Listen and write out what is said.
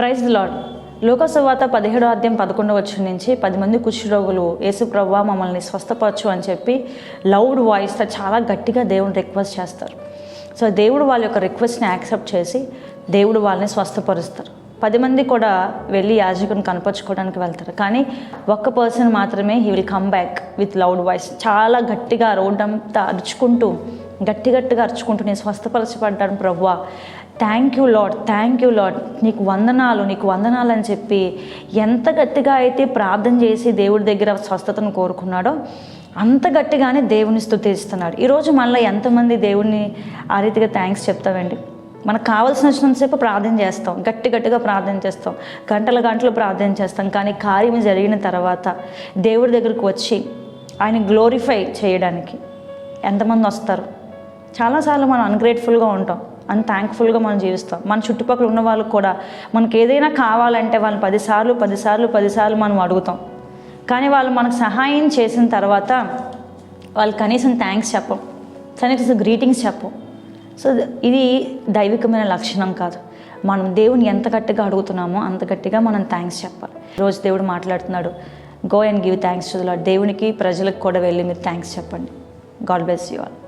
Praise lord లోకసువాత పదిహేడో అధ్యాయం పదకొండవ వచ్చిన నుంచి పది మంది కుష్ఠరోగులు యేసు ప్రవ్వా మమ్మల్ని స్వస్థపరచు అని చెప్పి లౌడ్ వాయిస్తో చాలా గట్టిగా దేవుని రిక్వెస్ట్ చేస్తారు. సో దేవుడు వాళ్ళ యొక్క రిక్వెస్ట్ని యాక్సెప్ట్ చేసి దేవుడు వాళ్ళని స్వస్థపరుస్తారు. పది మంది కూడా వెళ్ళి యాజకుని కనపరుచుకోవడానికి వెళ్తారు. కానీ ఒక్క పర్సన్ మాత్రమే he will come back with loud voice. చాలా గట్టిగా రోడ్డంతా అరుచుకుంటూ గట్టి గట్టిగా అరుచుకుంటూ నేను స్వస్థపరచబడ్డాను ప్రవ్వా thank you Lord thank you Lord నీకు వందనాలు నీకు వందనాలు అని చెప్పి ఎంత గట్టిగా అయితే ప్రార్థన చేసి దేవుడి దగ్గర స్వస్థతను కోరుకున్నాడో అంత గట్టిగానే దేవుని స్థుతిస్తున్నాడు. ఈరోజు మళ్ళీ ఎంతమంది దేవుడిని ఆ రీతిగా థ్యాంక్స్ చెప్తామండి? మనకు కావాల్సిన వచ్చినంతసేపు ప్రార్థన చేస్తాం. గట్టి గట్టిగా ప్రార్థన చేస్తాం. గంటల గంటలు ప్రార్థన చేస్తాం. కానీ కార్యం జరిగిన తర్వాత దేవుడి దగ్గరకు వచ్చి ఆయన గ్లోరిఫై చేయడానికి ఎంతమంది వస్తారు? చాలాసార్లు మనం అన్గ్రేట్ఫుల్గా ఉంటాం. అని థ్యాంక్ఫుల్గా మనం జీవిస్తాం. మన చుట్టుపక్కల ఉన్న వాళ్ళకు కూడా మనకి ఏదైనా కావాలంటే వాళ్ళని పదిసార్లు పదిసార్లు పదిసార్లు మనం అడుగుతాం. కానీ వాళ్ళు మనకు సహాయం చేసిన తర్వాత వాళ్ళు కనీసం థ్యాంక్స్ చెప్పం. కనీసం గ్రీటింగ్స్ చెప్పం. సో ఇది దైవికమైన లక్షణం కాదు. మనం దేవుని ఎంత గట్టిగా అడుగుతున్నామో అంత గట్టిగా మనం థ్యాంక్స్ చెప్పాలి. రోజు దేవుడు మాట్లాడుతున్నాడు go and give thanks to దేవునికి ప్రజలకు కూడా వెళ్ళి మీరు థ్యాంక్స్ చెప్పండి. God bless you all